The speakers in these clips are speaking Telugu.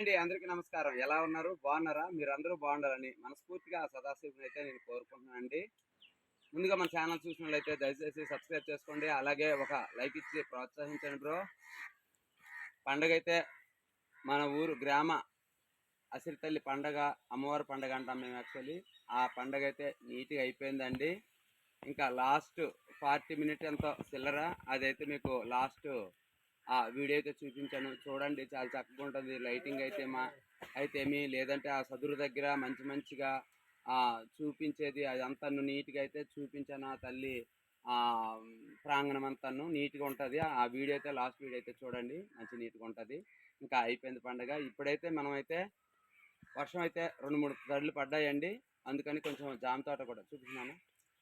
అండి. అందరికీ నమస్కారం. ఎలా ఉన్నారు? బాగున్నారా? మీరు అందరూ బాగుండాలని మనస్ఫూర్తిగా సదాశివుని అయితే నేను కోరుకుంటున్నాను అండి ముందుగా మన ఛానల్ చూసినట్లయితే దయచేసి సబ్స్క్రైబ్ చేసుకోండి. అలాగే ఒక లైక్ ఇచ్చి ప్రోత్సహించండి బ్రో. పండగ అయితే మన ఊరు గ్రామ అసిరితల్లి పండగ అమ్మవారి పండగ అంటాం మేము యాక్చువల్లీ. ఆ పండగ అయితే నీట్గా అయిపోయిందండి. ఇంకా లాస్ట్ ఫార్టీ మినిట్ ఎంతో సిల్లరా అదైతే మీకు లాస్ట్ ఆ వీడియో అయితే చూపించాను. చూడండి చాలా చక్కగా ఉంటుంది. లైటింగ్ అయితే మా అయితే మీ లేదంటే ఆ సదురు దగ్గర మంచి మంచిగా ఆ చూపించేది అదంతా నీట్గా అయితే చూపించాను. ఆ తల్లి ఆ ప్రాంగణం అంతాను నీట్గా ఉంటుంది. ఆ వీడియో అయితే లాస్ట్ వీడియో అయితే చూడండి. మంచి నీట్గా ఉంటుంది. ఇంకా అయిపోయింది పండగ. ఇప్పుడైతే మనం అయితే వర్షం అయితే రెండు మూడు తడులు పడ్డాయండి. అందుకని కొంచెం జామ తోట కూడా చూపిస్తున్నాను.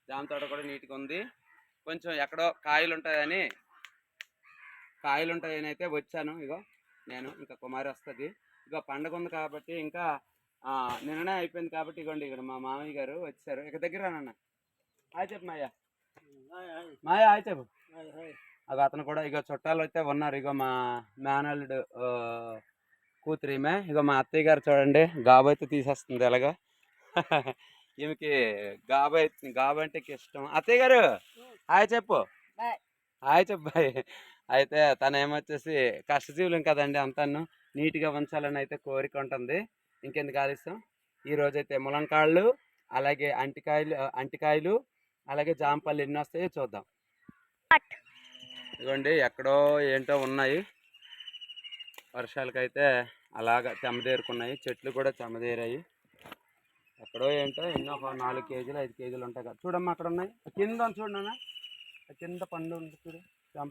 జామ తోట కూడా నీట్గా ఉంది. కొంచెం ఎక్కడో కాయలు ఉంటాయని కాయలు ఉంటాయని అయితే వచ్చాను. ఇగో నేను ఇంకా కుమారి వస్తుంది. ఇక పండగ ఉంది కాబట్టి ఇంకా నిన్ననే అయిపోయింది కాబట్టి ఇగోండి ఇక్కడ మా మామయ్య గారు వచ్చారు. ఇక దగ్గర నాన్న? హాయ్ చెప్పు మాయ మాయ హాయ్. చెప్పు. అగో అతను కూడా ఇక చుట్టాలు అయితే ఉన్నారు. ఇగో మా మేనల్లుడు ఆ, కూతురు ఈమె ఇగో మా అత్తయ్య గారు చూడండి గాబు అయితే తీసేస్తుంది ఎలాగా. ఈమెకి గాబు అయితే గాబు అంటే ఇష్టం. అత్తయ్య గారు హాయ్. చెప్పు. హాయ్ చెప్పు బాయ్. అయితే తను ఏమొచ్చేసి కష్టజీవులం కదండి అంతాను నీట్గా ఉంచాలని అయితే కోరిక ఉంటుంది ఇంకెందుకు ఆలస్యం? ఈ రోజు అయితే ములంకాళ్ళు అలాగే అంటికాయలు అంటికాయలు అలాగే జాంపళ్ళు ఎన్ని వస్తాయో చూద్దాం. ఇదిగోండి ఎక్కడో ఏంటో ఉన్నాయి. వర్షాలకైతే అలాగ చెమదేరుకున్నాయి. చెట్లు కూడా చెమదేరాయి. ఎక్కడో ఏంటో ఎన్నో ఒక నాలుగు కేజీలు ఐదు కేజీలు ఉంటాయి కదా. చూడమ్మా అక్కడ ఉన్నాయి కింద ఉంది చూడు నాన్న. ఆ కింద పండు ఉంది చూడు. జామ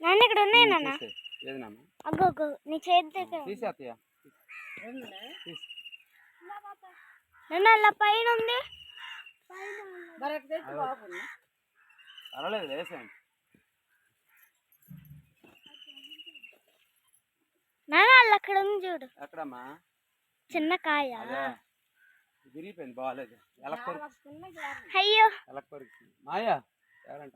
నాన్న ఇక్కడ ఉన్నాయి నాన్న. ఏది నాన్న. అగ్గో అగ్గో నీ చేతి దగ్గర తీసి అత్తయ్య. నాన్న అలా పైన ఉంది. పర్వాలేదు వేసేయండి. నాన్న అలా అక్కడ ఉంది చూడు. ఎక్కడమ్మా? చిన్న కాయ. విరిగిపోయింది బాగాలేదు. ఎలక్ కొరికి అయ్యో. ఎలక్ కొరికి మాయా? ఎవరంట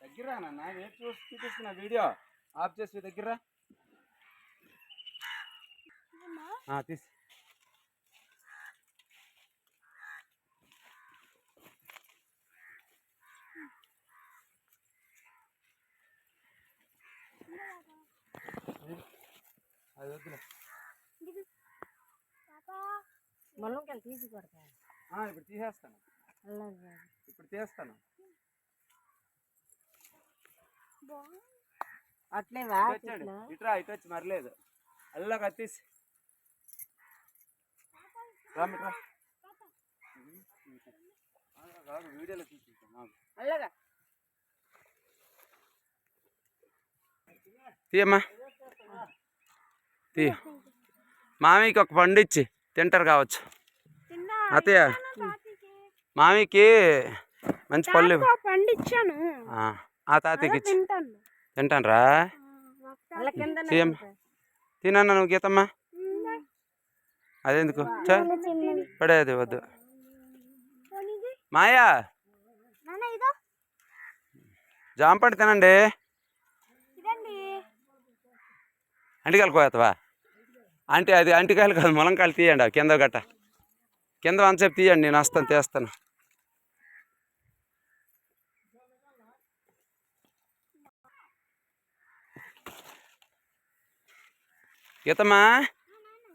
దగ్గర నాన్న నేను చూసి చూపిస్తున్నా వీడియో? ఆఫ్ చేసి దగ్గర తీసి. అది వద్దులే. ముళ్ళంకాయలు తీసి కొడతా. ఆ, ఇప్పుడు తీసేస్తాను. ఇప్పుడు తీస్తాను. అట్లేవా? ఇటు వచ్చాడు. ఇటురా ఇటు వచ్చి మరలేదు. అల్లా కత్తీసి రామిట్రా వీడియోలో తీసుకుంటాం అల్లగా తీయమ్మా. తీయ. మామయ్యకి ఒక పండు ఇచ్చి. తింటారు కావచ్చు. తిన్నా అత్తయ్య మామయ్యకి మంచి పళ్ళు ఇవ్వు. పండు ఇచ్చాను ఆ, ఇచ్చి. తింటాను. తింటాను. రా సీఎం తినన్నా నువ్వు గీతమ్మా? అదెందుకు? చా. పడేది వద్దు. మాయా? నాన్న ఇదో. జాంపండు తినండి. ఇదండి. అంటికాయలు కోయతవా అంటే అది అంటికాయలు కాదు ములంకాయలు తీయండి అవి కింద గట్ట. కింద అంతసేపు తీయండి నేను వస్తాను తీస్తాను. గీతమ్మా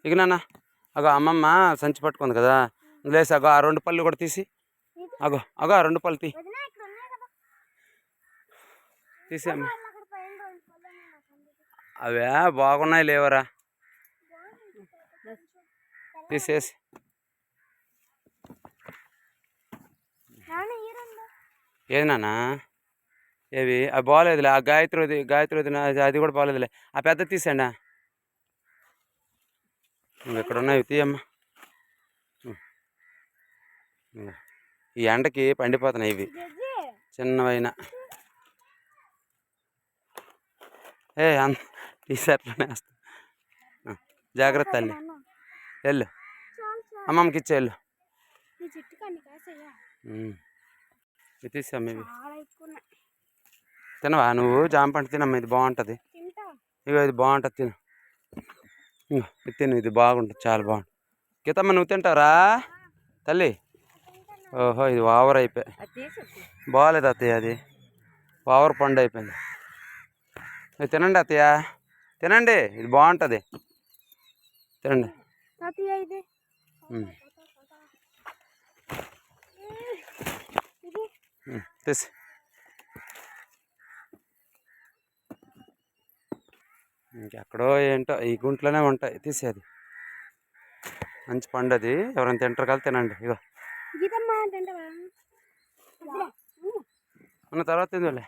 ఇక నాన్న అగో అమ్మమ్మ సంచి పట్టుకుంది కదా లేసి అగో ఆ రెండు పళ్ళు కూడా తీసి అగో అగో ఆ రెండు పళ్ళు తీ. అందుకే. అవే బాగున్నాయి లేవరా. తీసేసి. ఏది నాన్న? ఏవి అవి బాగోలేదులే ఆ గాయత్రి గాయత్రి అది- అది కూడా బాగోలేదులే ఆ పెద్ద తీసేయండి. ఇక్కడ ఉన్నాయి తీయమ్మా. ఈ ఎండకి పండిపోతున్నాయి ఇవి. చిన్నవైన. ఏ అంత టీ వేస్తా. ఆ, జాగ్రత్త తల్లి నాన్న. వెళ్ళు. అమ్మమ్మకి ఇచ్చేళ్ళు ఎక్కువ ఉన్నాయి. తినవా నువ్వు? జామ పండు తినమ్మా ఇది బాగుంటుంది. ఇగో ఇది బాగుంటుంది తిను. ఇది తిను ఇది బాగుంటుంది చాలా బాగుంటుంది. గీతమ్మ నువ్వు తింటారా తల్లి. ఓహో ఇది ఓవర్ అయిపోయి. తీసి బాగాలేదు అత్తయ్య అది. ఓవర్ పండు అయిపోయింది. తినండి అత్తయ్య. తినండి ఇది బాగుంటుంది. తినండి. తీసి. ఇంకెక్కడో ఏంటో ఈ గుంట్లోనే ఉంటాయి తీసేది. మంచి పండు అది ఎవరైనా తింటారు కలిసి తినండి ఇగో. ఉన్న తర్వాత తిందులే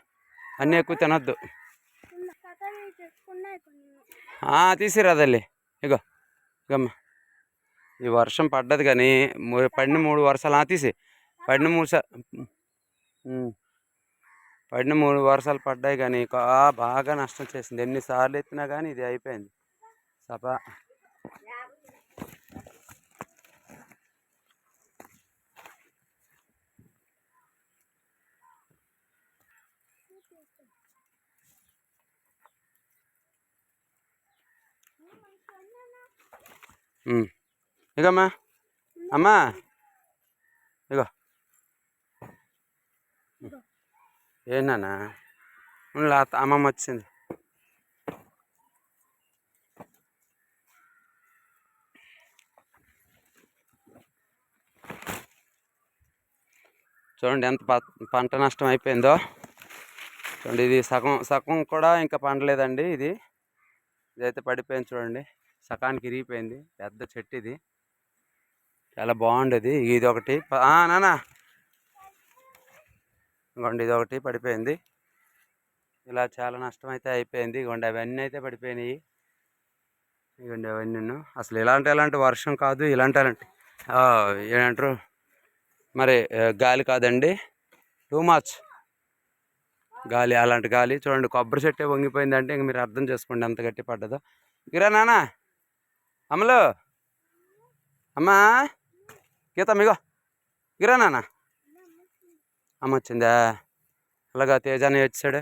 అన్నీ ఎక్కువ తినొద్దు. తాతయ్య తెచ్చుకున్నాయి కొన్ని. ఆ, తీసిరా తల్లి. ఇగో. ఇగమ్మ. ఈ వర్షం పడ్డది కానీ పడిన మూడు వర్షాలు ఆ తీసి పడిన మూడు పడిన మూడు వర్షాలు పడ్డాయి కానీ బాగా నష్టం చేసింది. ఎన్నిసార్లు ఎత్తినా కానీ ఇది అయిపోయింది. సప ఉమ్. ఇగమ్మా అమ్మా ఇగో ఏంటన్నా ఉండు, అమ్మమ్మ వచ్చింది చూడండి ఎంత పంట నష్టం అయిపోయిందో. చూడండి ఇది సగం సగం కూడా ఇంకా పండలేదండి ఇది. ఇదైతే పడిపోయింది చూడండి. సకానికి ఇరిగిపోయింది. పెద్ద చెట్టు ఇది. చాలా బాగుండేది. ఇది ఒకటి నానా ఇగోండి ఇది ఒకటి పడిపోయింది. ఇలా చాలా నష్టం అయితే అయిపోయింది. ఇగోండి అవన్నీ అయితే పడిపోయినాయి. ఇగోండి అవన్నీ అసలు ఇలాంటి ఇలాంటి వర్షం కాదు. ఇలాంటి అలాంటి ఏమంటారు? మరి గాలి కాదండి. Too much. గాలి అలాంటి గాలి. చూడండి కొబ్బరి చెట్టే వంగిపోయిందంటే ఇంక మీరు అర్థం చేసుకోండి ఎంత గట్టి పడ్డదో ఇరా నానా అమలు. అమ్మా. గీత మీగో. ఇరా నాన్న. అమ్మ వచ్చిందా అలాగా తేజాని వచ్చాడు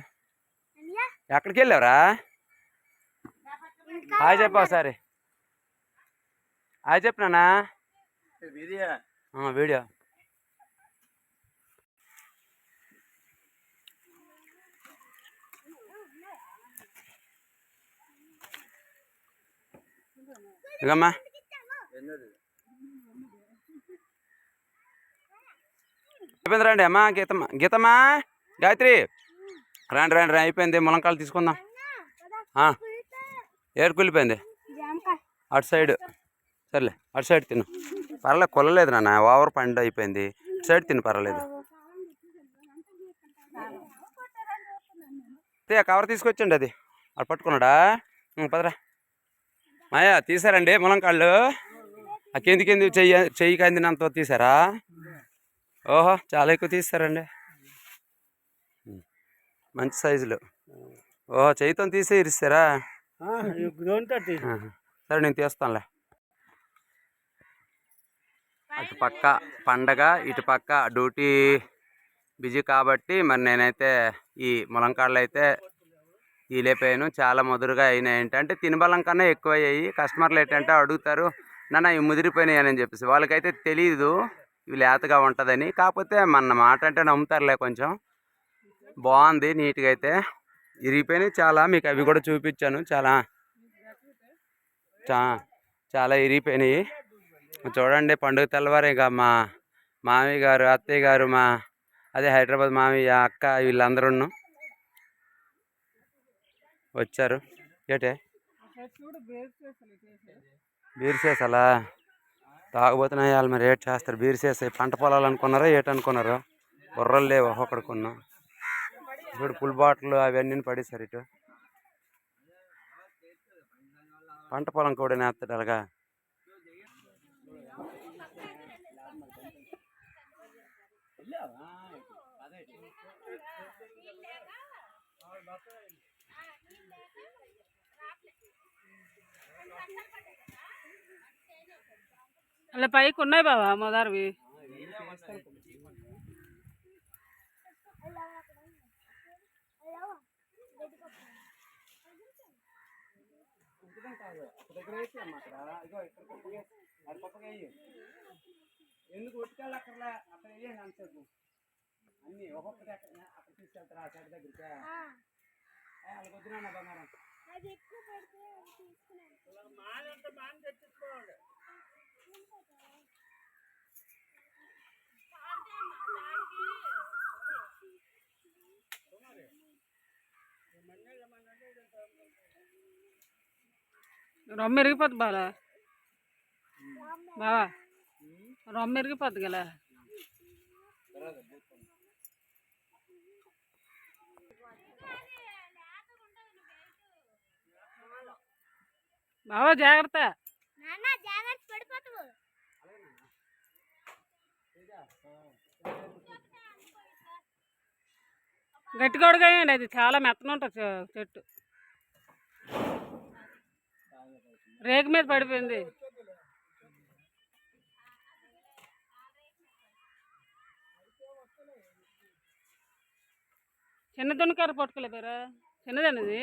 ఎక్కడికి వెళ్ళావరా హాయ్ చెప్పు ఒకసారి. హాయ్ చెప్పు వీడియో. ఇగమ్మా. అయిపోయింది రండి అమ్మా గీతమ్మ. గీతమ్మా గాయత్రి. రండి రండి రండి అయిపోయింది. ములంకాయలు తీసుకుందాం. ఏడు కుళ్ళిపోయింది. అటు సైడ్. సర్లే అటు సైడ్ తిను. పర్లేదు కొల్లలేదు నాన్న. ఓవర్ పండు అయిపోయింది. ఇటు సైడ్ తిను పర్లేదు కవర్ తీసుకొచ్చండి అది. అటు పట్టుకున్నాడా? పదరా. మాయా తీసారండి ములంకాళ్ళు? ఆ కింది కింది చెయ్యి చెయ్యి కందినంత తీసారా? ఓహో చాలా ఎక్కువ తీస్తారండి. మంచి సైజులు. ఓహో చెయ్యితో తీసి ఇరిస్తారా. సరే నేను తీస్తానులే. అటు పక్క పండగ ఇటు పక్క డ్యూటీ బిజీ కాబట్టి మరి నేనైతే ఈ ములంకాడలు అయితే ఈలేపోయాను చాలా ముదురుగా అయినాయి ఏంటంటే తినబలం కన్నా ఎక్కువ అయ్యాయి కస్టమర్లు ఏంటంటే అడుగుతారు నాన్న ఇవి ముదిరిపోయినాయి అని చెప్పేసి. వాళ్ళకైతే తెలియదు ఇవి లేతగా ఉంటుందని. కాకపోతే మన మాట అంటే నమ్ముతారులే కొంచెం. బాగుంది నీట్గా అయితే ఇరిగిపోయినాయి చాలా. మీకు అవి కూడా చూపించాను. చాలా చా చాలా ఇరిగిపోయినాయి. చూడండి పండుగ తెల్లవారు ఇక మా మామయ్య గారు అత్తయ్య గారు మా అదే హైదరాబాద్ మామయ్య అక్క వీళ్ళందరూ వచ్చారు. ఏటే? బీర్సేసలా తాగబోతున్నాయి వాళ్ళు మరి ఏట్ చేస్తారు. బీర్ పంట పొలాలు అనుకున్నారా? ఏటనుకున్నారా బుర్రలు లేవు ఒక్కొక్కడికి ఇప్పుడు ఫుల్ బాటిల్ అవన్నీ పడేశారు ఇటు. పంట పొలం కూడా నేస్తాడు అలాగా. అలా పైకి ఉన్నాయి బావా మొదరివి. ఎందుకు ఉట్టుకెళ్ళి అక్కడ అక్కడ వేయండి అంతసేపు అన్ని ఒక్కొక్కటి అక్కడ అక్కడ తీసుకెళ్తారా ఆ. చెట్టు దగ్గరికి వాళ్ళకి వద్దునా బంగారం అది ఎక్కువ పెడితే అది తీసుకున్నాను రొమ్మ ఎరిగిపోద్ది బాలా. బావా రొమ్మ ఎరిగిపోద్ది కదా. బావా జాగ్రత్త నాన్న జాగ్రత్త పడిపోతావు గట్టిగా ఉడగాయండి అది చాలా మెత్తన ఉంటుంది చెట్టు. రేకు మీద పడిపోయింది. చిన్న దున్నకారు పట్టుకోలేపారా చిన్నదన్నది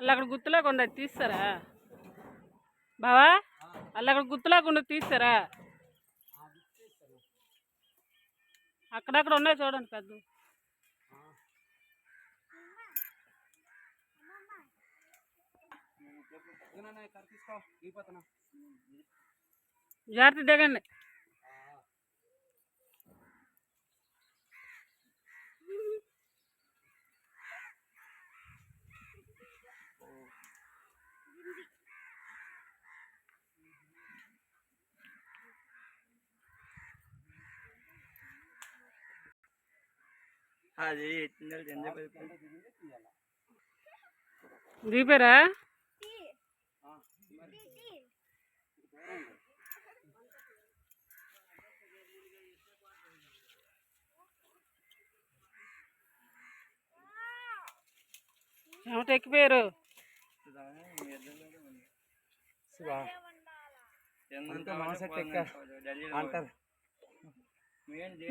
అలా అక్కడ గుర్తులేకుండా తీస్తారా? బావా అలా అక్కడ గుర్తులేకుండా ఉండదు తీస్తారా? అక్కడక్కడ ఉన్నాయి చూడండి పెద్ద. జాగ్రత్త దిగండి. అది దిగిపోయారా చెమట ఎక్కిపోయారు?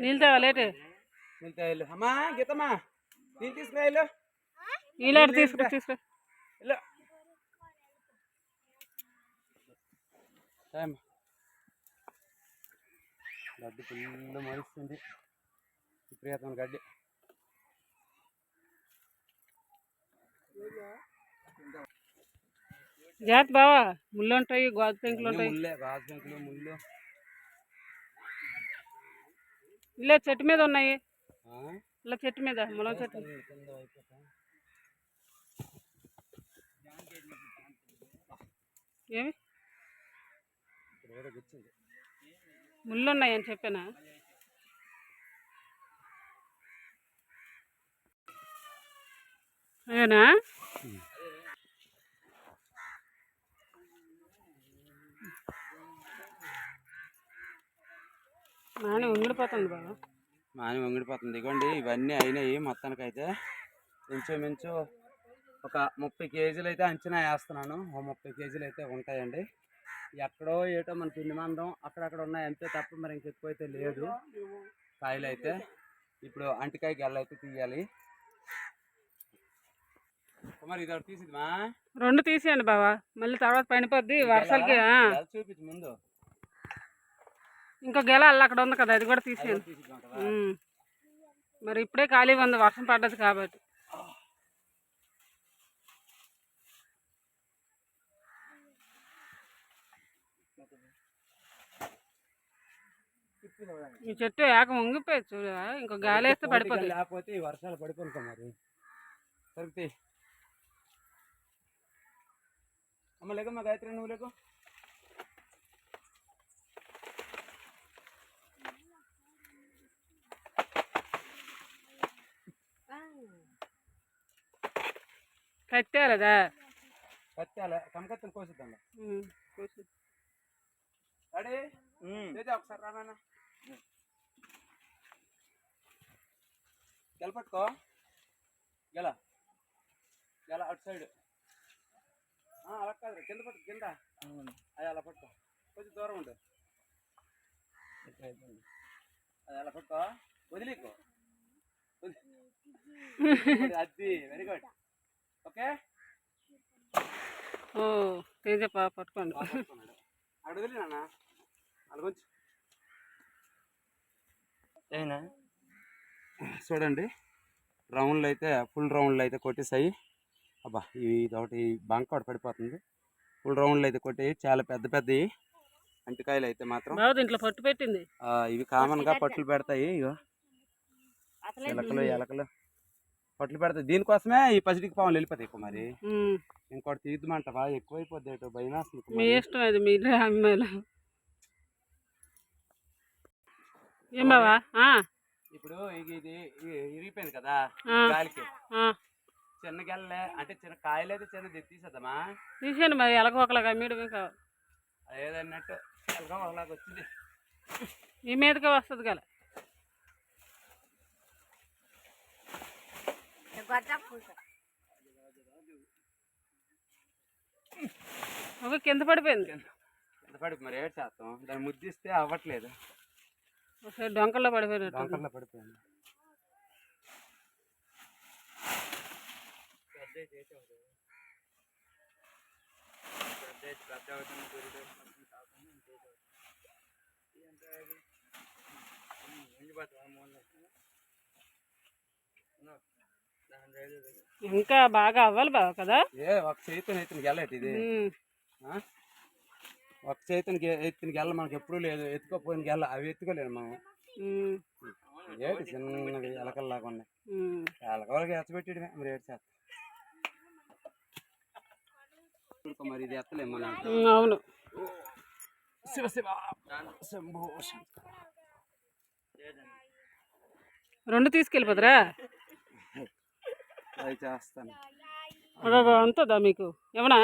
అంతా మనసెట్ తాగలేటు వెళ్తాయిల్లు అమ్మా గీతమ్మా నీళ్ళు తీసుకురా వెళ్ళు తీసుకురా తీసుకురా వెళ్ళు టైం గడ్డి ఫుల్ మరుస్తుంది విపరీతమైన గడ్డి జాగ్రత్త బావా ముళ్ళు ఉంటాయి గోధుమ పెంకులు ఉంటాయి గాజు పెంకులు ముళ్ళు ఇలా చెట్టు మీద ఉన్నాయి? ఇలా చెట్టు మీద ములం చెట్టు. ఏమి? ముళ్ళు ఉన్నాయని చెప్పానా? అదేనా? నాని ఉంగిడిపోతుంది బాబా మాని వంగిడిపోతుంది. ఇగోండి ఇవన్నీ అయినాయి మొత్తానికైతే. ఇంచుమించు ఒక ముప్పై కేజీలు అయితే అంచనా వేస్తున్నాను. ఓ ముప్పై కేజీలు అయితే ఉంటాయండి. ఎక్కడో ఏటో మన పిండి మందం అక్కడక్కడ ఉన్నాయి. అంతే తప్ప మరి ఇంకెక్కువ అయితే లేదు. కాయలు అయితే ఇప్పుడు అంటికాయ గెల్ల అయితే తీయాలి. మరి ఇది ఒకటి తీసిద్మా రెండు తీసేయండి బావా. మళ్ళీ తర్వాత పడిపోద్ది వర్షాలకి. చూపించు ముందు. ఇంకో గెల అల్ల అక్కడ ఉంది కదా అది కూడా తీసేయండి. మరి ఇప్పుడే ఖాళీ ఉంది వర్షం పడ్డది కాబట్టి. ఈ చెట్టు ఏక వంగిపోయి చూడ ఇంకో గాలి వేస్తే పడిపోతుంది లేకపోతే ఈ వర్షాలు పడిపోతాం మరి. సరిపోతాయి అమ్మ లేకమ్మా గాయత్రి నువ్వు లేకు. కట్టారదా కత్తాల కమకత్తలు కోసిద్దాం. రెడీ లేదా ఒకసారి రా నాన్న గెలపట్టుకో గెల గెల అటు సైడ్ అలా కాదు కింద పట్టు కింద అది అలా పట్టుకో కొంచెం దూరం ఉండు అది అలా పట్టుకో వదిలేకో అది వెరీ గుడ్ ఓకే? ఓ తేజ పట్టుకోండి. నాన్న. కొంచెం. చూడండి. రౌండ్లు అయితే ఫుల్ రౌండ్లు అయితే కొట్టేసాయి. అబ్బా ఇవి ఒకటి బంక ఒకటి పడిపోతుంది. ఫుల్ రౌండ్లు అయితే కొట్టేవి చాలా పెద్ద పెద్దవి అంటికాయలు అయితే మాత్రం. దీంట్లో పట్టు పెట్టింది. ఆ, ఇవి కామన్గా పట్లు పెడతాయి. ఇగో. ఎలకలు ఎలకలు. పట్లు పెడతాయి దీనికోసమే ఈ పసిడికి పాములు వెళ్ళిపోతాయి ఎక్కువ మరి. ఇంకోటి తీద్దామంటావా ఎక్కువైపోద్ది ఏటో భయం వేస్తుంది మీ మరి. ఇష్టం అది మీ అమ్మాయిలు. ఏం బావా? ఇప్పుడు ఇది ఇరిగిపోయింది కదా గాలికి. చిన్న గెల్లే అంటే చిన్న కాయలు అయితే చిన్నది తీసేద్దామా? తీసేయండి మరి ఎలక ఒకలాగా మీడియం కావాలి. ఏదన్నట్టు ఎలగా ఒకలాగా వచ్చింది. మీ మీదకే వస్తుంది కదా గొడ్డ పూస ఒక కింద పడిపోయింది. ఎంత పడి మరి ఏడు చేస్తాం? దాన్ని ముద్దిస్తే అవ్వట్లేదు. ఒకసారి డొంకల్లో పడిపోయినట్టు డొంకల్లో పడిపోయింది. ఇంకా బాగా అవ్వాలి బావ కదా? ఏ ఒక చేతిని ఎత్తిన గెల్లటి ఇది? ఒక చేతిని ఎత్తిన గెల్ల మనకి ఎప్పుడూ లేదు. ఎత్తుకోపోయిన గెల్ల అవి ఎత్తుకోలేదు మనం. ఏటి చిన్నవి ఎలకల్లాగా ఉన్నాయి. ఎలకలకి ఎచ్చబెట్టి మరి ఏడు చేస్తాం? మరి ఇది ఎత్తలేము మనం అవును. శివ శివ. శంభో. రెండు తీసుకెళ్ళిపోతురా అది చేస్తాను. అగో అంతదా మీకు? ఏమన్నా.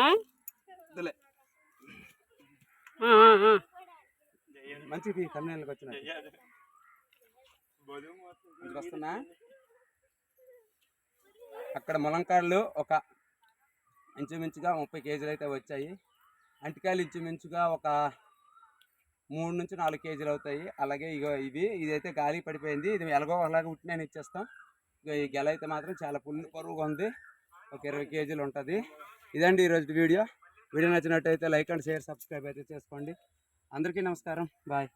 మంచిది తమిళకి వచ్చిన వస్తున్నా? అక్కడ ములంకాయలు ఒక ఇంచుమించుగా ముప్పై కేజీలు అయితే వచ్చాయి. అంటికాయలు ఇంచుమించుగా ఒక మూడు నుంచి నాలుగు కేజీలు అవుతాయి. అలాగే ఇగో ఇవి ఇదైతే గాలి పడిపోయింది. ఇది ఎలాగో అలాగే ఉట్టినని ఇచ్చేస్తాం. ఇక ఈ గెల అయితే మాత్రం చాలా పుల్లు పరువుగా ఉంది. ఒక ఇరవై కేజీలు ఉంటుంది. ఇదండి ఈరోజు వీడియో. వీడియో నచ్చినట్టయితే లైక్ అండ్ షేర్ సబ్స్క్రైబ్ అయితే చేసుకోండి. అందరికీ నమస్కారం. బాయ్.